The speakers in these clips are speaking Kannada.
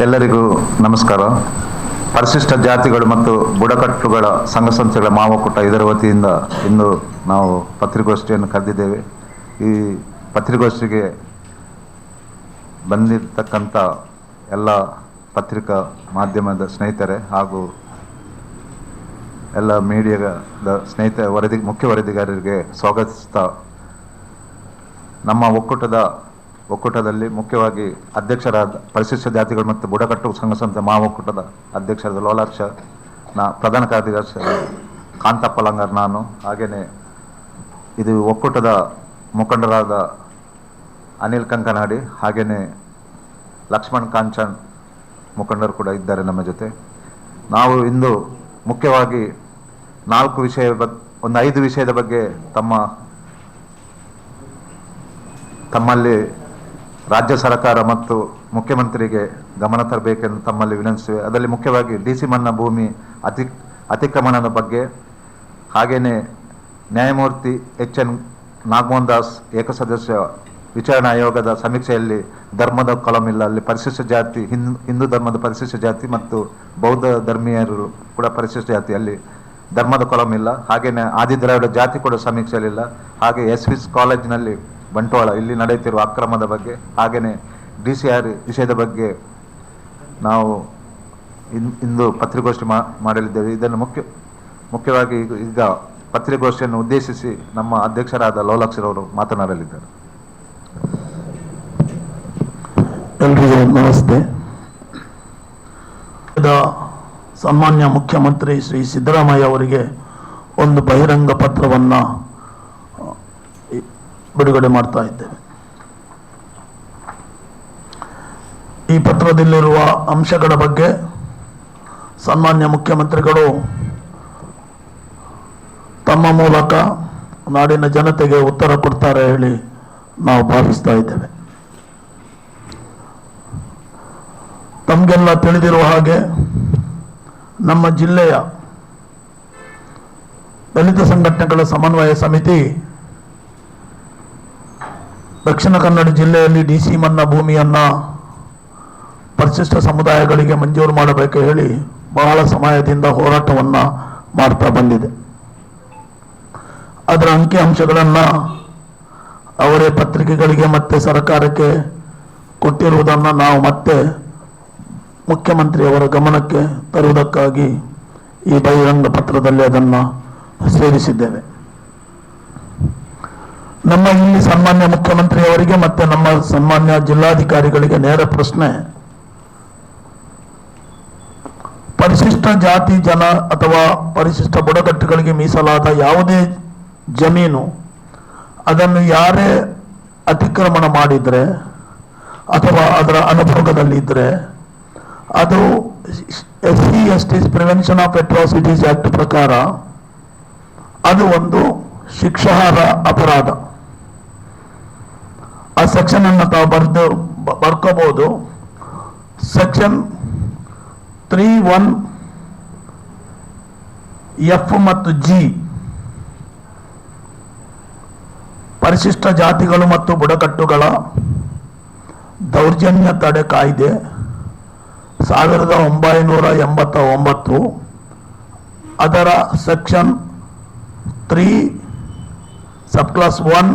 ಎಲ್ಲರಿಗೂ ನಮಸ್ಕಾರ. ಪರಿಶಿಷ್ಟ ಜಾತಿಗಳು ಮತ್ತು ಬುಡಕಟ್ಟುಗಳ ಸಂಘ ಸಂಸ್ಥೆಗಳ ಮಾವಕೂಟ ಇದರ ವತಿಯಿಂದ ಇಂದು ನಾವು ಪತ್ರಿಕೋಷ್ಠಿಯನ್ನು ಕರೆದಿದ್ದೇವೆ. ಈ ಪತ್ರಿಕೋಷ್ಠಿಗೆ ಬಂದಿರತಕ್ಕಂಥ ಎಲ್ಲ ಪತ್ರಿಕಾ ಮಾಧ್ಯಮದ ಸ್ನೇಹಿತರೆ ಹಾಗೂ ಎಲ್ಲ ಮೀಡಿಯಾದ ಸ್ನೇಹಿತ ವರದಿ ಮುಖ್ಯ ವರದಿಗಾರರಿಗೆ ಸ್ವಾಗತಿಸ್ತಾ ನಮ್ಮ ಒಕ್ಕೂಟದ ಒಕ್ಕೂಟದಲ್ಲಿ ಮುಖ್ಯವಾಗಿ ಅಧ್ಯಕ್ಷರಾದ ಪರಿಶಿಷ್ಟ ಜಾತಿಗಳು ಮತ್ತು ಬುಡಕಟ್ಟು ಸಂಘ ಸಂಸ್ಥೆ ಮಹಾ ಒಕ್ಕೂಟದ ಅಧ್ಯಕ್ಷರಾದ ಲೋಲಾಕ್ಷ ನಾ ಪ್ರಧಾನ ಕಾರ್ಯದರ್ಶಿ ಕಾಂತಪ್ಪ ಲಂಗರ್ ನಾನು. ಹಾಗೆಯೇ ಇದು ಒಕ್ಕೂಟದ ಮುಖಂಡರಾದ ಅನಿಲ್ ಕಂಕನಾಡಿ ಹಾಗೆಯೇ ಲಕ್ಷ್ಮಣ್ ಕಾಂಚನ್ ಮುಖಂಡರು ಕೂಡ ಇದ್ದಾರೆ ನಮ್ಮ ಜೊತೆ. ನಾವು ಇಂದು ಮುಖ್ಯವಾಗಿ ನಾಲ್ಕು ವಿಷಯ ಒಂದು ಐದು ವಿಷಯದ ಬಗ್ಗೆ ತಮ್ಮ ತಮ್ಮಲ್ಲಿ ರಾಜ್ಯ ಸರ್ಕಾರ ಮತ್ತು ಮುಖ್ಯಮಂತ್ರಿಗೆ ಗಮನ ತರಬೇಕೆಂದು ತಮ್ಮಲ್ಲಿ ವಿನಂತಿಸಿವೆ. ಅದರಲ್ಲಿ ಮುಖ್ಯವಾಗಿ ಡಿ ಸಿ ಮನ್ನಾ ಭೂಮಿ ಅತಿ, ಅತಿಕ್ರಮಣದ ಬಗ್ಗೆ ಹಾಗೆಯೇ ನ್ಯಾಯಮೂರ್ತಿ ಎಚ್ ಎನ್ ನಾಗಮೋಹನ್ ದಾಸ್ ಏಕಸದಸ್ಯ ವಿಚಾರಣಾ ಆಯೋಗದ ಸಮೀಕ್ಷೆಯಲ್ಲಿ ಧರ್ಮದ ಕೊಲಮಿಲ್ಲ ಅಲ್ಲಿ ಪರಿಶಿಷ್ಟ ಜಾತಿ, ಹಿಂದೂ ಹಿಂದೂ ಧರ್ಮದ ಪರಿಶಿಷ್ಟ ಜಾತಿ ಮತ್ತು ಬೌದ್ಧ ಧರ್ಮೀಯರು ಕೂಡ ಪರಿಶಿಷ್ಟ ಜಾತಿ. ಅಲ್ಲಿ ಧರ್ಮದ ಕೊಲಮಿಲ್ಲ ಹಾಗೆಯೇ ಆದಿದ್ರಾವಿಡ ಜಾತಿ ಕೂಡ ಸಮೀಕ್ಷೆಯಲ್ಲಿಲ್ಲ. ಹಾಗೆ ಎಸ್ ವಿಸ್ ಕಾಲೇಜಿನಲ್ಲಿ ಬಂಟ್ವಾಳ ಇಲ್ಲಿ ನಡೆಯುತ್ತಿರುವ ಅಕ್ರಮದ ಬಗ್ಗೆ ಹಾಗೆಯೇ ಡಿ ಸಿ ಆರ್ ವಿಷಯದ ಬಗ್ಗೆ ನಾವು ಇಂದು ಪತ್ರಿಕೋಷ್ಠಿ ಮಾಡಲಿದ್ದೇವೆ. ಇದನ್ನು ಮುಖ್ಯ, ಮುಖ್ಯವಾಗಿ ಈಗ- ಪತ್ರಿಕೋಷ್ಠಿಯನ್ನು ಉದ್ದೇಶಿಸಿ ನಮ್ಮ ಅಧ್ಯಕ್ಷರಾದ ಲೋಲಾಕ್ಷರವರು ಮಾತನಾಡಲಿದ್ದಾರೆ. ಎಲ್ರಿಗೂ ನಮಸ್ತೆ. ಸನ್ಮಾನ್ಯ ಮುಖ್ಯಮಂತ್ರಿ ಶ್ರೀ ಸಿದ್ದರಾಮಯ್ಯ ಅವರಿಗೆ ಒಂದು ಬಹಿರಂಗ ಪತ್ರವನ್ನು ಬಿಡುಗಡೆ ಮಾಡ್ತಾ ಇದ್ದೇವೆ. ಈ ಪತ್ರದಲ್ಲಿರುವ ಅಂಶಗಳ ಬಗ್ಗೆ ಸನ್ಮಾನ್ಯ ಮುಖ್ಯಮಂತ್ರಿಗಳು ತಮ್ಮ ಮೂಲಕ ನಾಡಿನ ಜನತೆಗೆ ಉತ್ತರ ಕೊಡ್ತಾರೆ ಹೇಳಿ ನಾವು ಭಾವಿಸ್ತಾ ಇದ್ದೇವೆ. ತಮಗೆಲ್ಲ ತಿಳಿದಿರುವ ಹಾಗೆ ನಮ್ಮ ಜಿಲ್ಲೆಯ ದಲಿತ ಸಂಘಟನೆಗಳ ಸಮನ್ವಯ ಸಮಿತಿ ದಕ್ಷಿಣ ಕನ್ನಡ ಜಿಲ್ಲೆಯಲ್ಲಿ ಡಿ ಸಿ ಮನ್ನಾ ಭೂಮಿಯನ್ನು ಪರಿಶಿಷ್ಟ ಸಮುದಾಯಗಳಿಗೆ ಮಂಜೂರು ಮಾಡಬೇಕು ಹೇಳಿ ಬಹಳ ಸಮಯದಿಂದ ಹೋರಾಟವನ್ನ ಮಾಡ್ತಾ ಬಂದಿದೆ. ಅದರ ಅಂಕಿ ಅಂಶಗಳನ್ನು ಅವರೇ ಪತ್ರಿಕೆಗಳಿಗೆ ಮತ್ತೆ ಸರ್ಕಾರಕ್ಕೆ ಕೊಟ್ಟಿರುವುದನ್ನು ನಾವು ಮತ್ತೆ ಮುಖ್ಯಮಂತ್ರಿಯವರ ಗಮನಕ್ಕೆ ತರುವುದಕ್ಕಾಗಿ ಈ ಬಹಿರಂಗ ಪತ್ರದಲ್ಲಿ ಅದನ್ನು ಸೇರಿಸಿದ್ದೇವೆ. ನಮ್ಮ ಇಲ್ಲಿ ಸನ್ಮಾನ್ಯ ಮುಖ್ಯಮಂತ್ರಿಯವರಿಗೆ ಮತ್ತೆ ನಮ್ಮ ಸನ್ಮಾನ್ಯ ಜಿಲ್ಲಾಧಿಕಾರಿಗಳಿಗೆ ನೇರ ಪ್ರಶ್ನೆ. ಪರಿಶಿಷ್ಟ ಜಾತಿ, ಜನ ಅಥವಾ ಪರಿಶಿಷ್ಟ ಬುಡಕಟ್ಟುಗಳಿಗೆ ಮೀಸಲಾದ ಯಾವುದೇ ಜಮೀನು, ಅದನ್ನು ಯಾರೇ ಅತಿಕ್ರಮಣ ಮಾಡಿದರೆ ಅಥವಾ ಅದರ ಅನುಭೋಗದಲ್ಲಿದ್ದರೆ ಅದು S C S T prevention of atrocities act ಪ್ರಕಾರ ಅದು ಒಂದು ಶಿಕ್ಷಾರ್ಹ ಅಪರಾಧ. ಆ ಸೆಕ್ಷನ್ ಅನ್ನು ತಾವು ಬರೆದು ಬರ್ಕೋಬಹುದು ಸೆಕ್ಷನ್ ತ್ರೀ ಒನ್ ಎಫ್ ಮತ್ತು ಜಿ ಪರಿಶಿಷ್ಟ ಜಾತಿಗಳು ಮತ್ತು ಬುಡಕಟ್ಟುಗಳ ದೌರ್ಜನ್ಯ ತಡೆ ಕಾಯ್ದೆ ಸಾವಿರದ ಒಂಬೈನೂರ ಎಂಬತ್ತ ಒಂಬತ್ತು ಅದರ section three sub clause one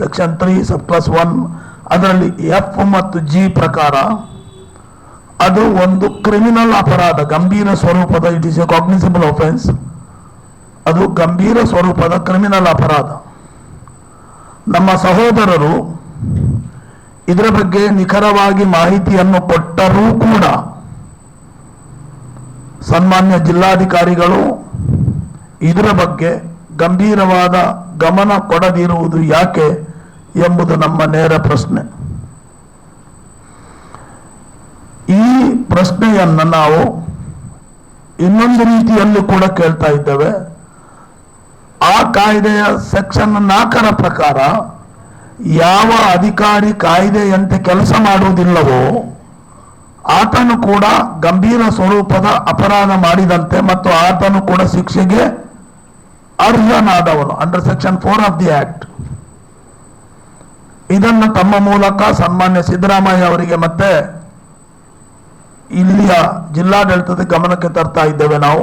section three sub clause one ಅದರಲ್ಲಿ ಎಫ್ ಮತ್ತು ಜಿ ಪ್ರಕಾರ ಅದು ಒಂದು ಕ್ರಿಮಿನಲ್ ಅಪರಾಧ, ಗಂಭೀರ ಸ್ವರೂಪದ it is a cognizable offence ಅದು ಗಂಭೀರ ಸ್ವರೂಪದ ಕ್ರಿಮಿನಲ್ ಅಪರಾಧ. ನಮ್ಮ ಸಹೋದರರು ಇದರ ಬಗ್ಗೆ ನಿಖರವಾಗಿ ಮಾಹಿತಿಯನ್ನು ಕೊಟ್ಟರೂ ಕೂಡ ಸನ್ಮಾನ್ಯ ಜಿಲ್ಲಾಧಿಕಾರಿಗಳು ಇದರ ಬಗ್ಗೆ ಗಂಭೀರವಾದ ಗಮನ ಕೊಡದಿರುವುದು ಯಾಕೆ? ಎಂಬುದು ನಮ್ಮ ನೇರ ಪ್ರಶ್ನೆ. ಈ ಪ್ರಶ್ನೆಯನ್ನು ನಾವು ಇನ್ನೊಂದು ರೀತಿಯಲ್ಲೂ ಕೂಡ ಕೇಳ್ತಾ ಇದ್ದೇವೆ. ಆ ಕಾಯ್ದೆಯ ಸೆಕ್ಷನ್ ನಾಲ್ಕರ ಪ್ರಕಾರ ಯಾವ ಅಧಿಕಾರಿ ಕಾಯ್ದೆಯಂತೆ ಕೆಲಸ ಮಾಡುವುದಿಲ್ಲವೋ ಆತನು ಕೂಡ ಗಂಭೀರ ಸ್ವರೂಪದ ಅಪರಾಧ ಮಾಡಿದಂತೆ ಮತ್ತು ಆತನು ಕೂಡ ಶಿಕ್ಷೆಗೆ ಅರ್ಹನಾದವನು under section four of the act ಇದನ್ನು ತಮ್ಮ ಮೂಲಕ ಸನ್ಮಾನ್ಯ ಸಿದ್ದರಾಮಯ್ಯ ಅವರಿಗೆ ಮತ್ತೆ ಇಲ್ಲಿಯ ಜಿಲ್ಲಾಡಳಿತದ ಗಮನಕ್ಕೆ ತರ್ತಾ ಇದ್ದೇವೆ ನಾವು.